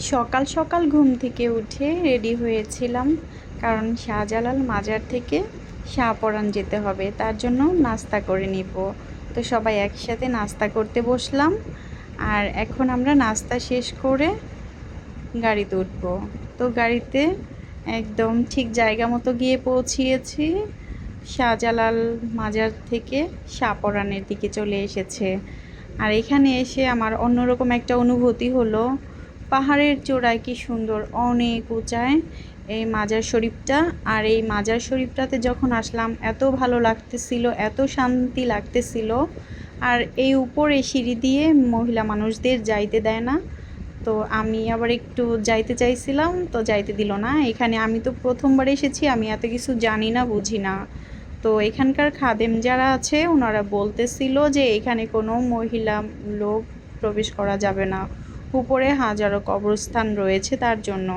সকাল সকাল ঘুম থেকে উঠে রেডি হয়েছিলাম, কারণ শাহজালাল মাজার থেকে শাহপরান যেতে হবে, তার জন্য নাস্তা করে নিব। তো সবাই একসাথে নাস্তা করতে বসলাম, আর এখন আমরা নাস্তা শেষ করে গাড়িতে উঠবো। তো গাড়িতে একদম ঠিক জায়গা মতো গিয়ে পৌঁছিয়েছি, শাহজালাল মাজার থেকে শাহপরানের দিকে চলে এসেছে। আর এখানে এসে আমার অন্যরকম একটা অনুভূতি হলো পাহাড়ের চূড়ায় কি সুন্দর, অনেক উঁচায় এই মাজার শরীফটা। আর এই মাজার শরীফটাতে যখন আসলাম, এত ভালো লাগতেছিল, এত শান্তি লাগতেছিল। আর এই উপরে সিঁড়ি দিয়ে মহিলা মানুষদের যাইতে দেয় না। তো আমি আবার একটু যাইতে চাইছিলাম, তো যাইতে দিল না। এখানে আমি তো প্রথমবার এসেছি, আমি এত কিছু জানি না, বুঝি না। তো এখানকার খাদেম যারা আছে, ওনারা বলতেছিল যে এখানে কোনো মহিলা লোক প্রবেশ করা যাবে না। উপরে হাজারো কবরস্থান রয়েছে তার জন্য।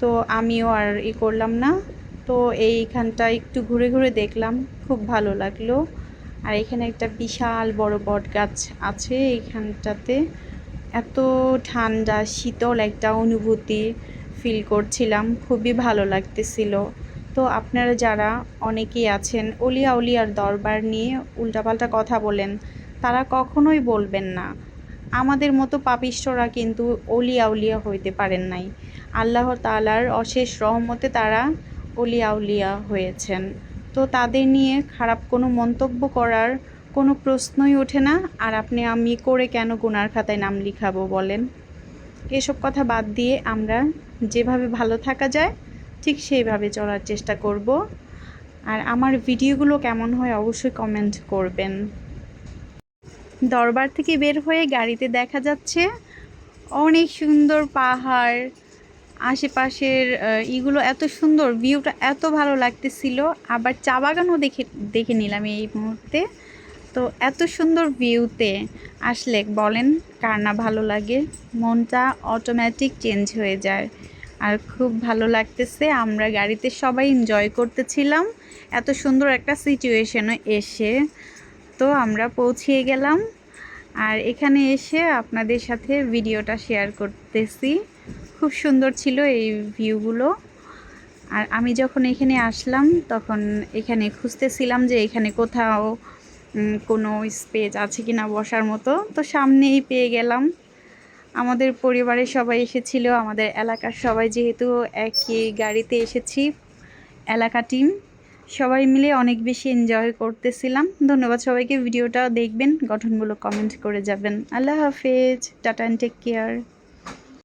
তো আমিও আর ই করলাম না। তো এইখানটা একটু ঘুরে ঘুরে দেখলাম, খুব ভালো লাগল। আর এখানে একটা বিশাল বড় বট গাছ আছে এইখানটাতে। এত ঠান্ডা, শীতল একটা অনুভূতি ফিল করছিলাম, খুবই ভালো লাগতেছিল। তো আপনারা যারা অনেকেই আছেন, অলিয়া উলিয়ার দরবার নিয়ে উল্টাপাল্টা কথা বলেন, তারা কখনোই বলবেন না। আমাদের মতো পাপিষ্টরা কিন্তু অলিয়া উলিয়া হইতে পারেন নাই। আল্লাহ তালার অশেষ রহমতে তারা অলিয়া উলিয়া হয়েছেন। তো তাদের নিয়ে খারাপ কোনো মন্তব্য করার কোনো প্রশ্নই ওঠে না। আর আপনি, আমি করে কেন গুনার খাতায় নাম লিখাবো বলেন? এসব কথা বাদ দিয়ে আমরা যেভাবে ভালো থাকা যায়, ঠিক সেইভাবে চলার চেষ্টা করব। আর আমার ভিডিওগুলো কেমন হয় অবশ্যই কমেন্ট করবেন। দরবার থেকে বের হয়ে গাড়িতে দেখা যাচ্ছে অনেক সুন্দর পাহাড়, আশেপাশের ইগুলো এত সুন্দর, ভিউটা এত ভালো লাগতেছিল। আবার চা বাগানও দেখে দেখে নিলাম এই মুহূর্তে। তো এত সুন্দর ভিউতে আসলে বলেন কার না ভালো লাগে, মনটা অটোমেটিক চেঞ্জ হয়ে যায়। আর খুব ভালো লাগতেছে, আমরা গাড়িতে সবাই এনজয় করতেছিলাম। এত সুন্দর একটা সিচুয়েশনে এসে তো আমরা পৌঁছিয়ে গেলাম। আর এখানে এসে আপনাদের সাথে ভিডিওটা শেয়ার করতেছি। খুব সুন্দর ছিল এই ভিউগুলো। আর আমি যখন এখানে আসলাম, তখন এখানে খুঁজতেছিলাম যে এখানে কোথাও কোনো স্পেস আছে কি না বসার মতো। তো সামনেই পেয়ে গেলাম। আমাদের পরিবারের সবাই এসেছিল, আমাদের এলাকার সবাই যেহেতু একই গাড়িতে এসেছি, এলাকা টিম সবাই মিলে অনেক বেশি এনজয় করতেছিলাম। ধন্যবাদ সবাইকে। ভিডিওটা দেখবেন, গঠনমূলক কমেন্ট করে যাবেন। আল্লাহ হাফেজ। Tata and take care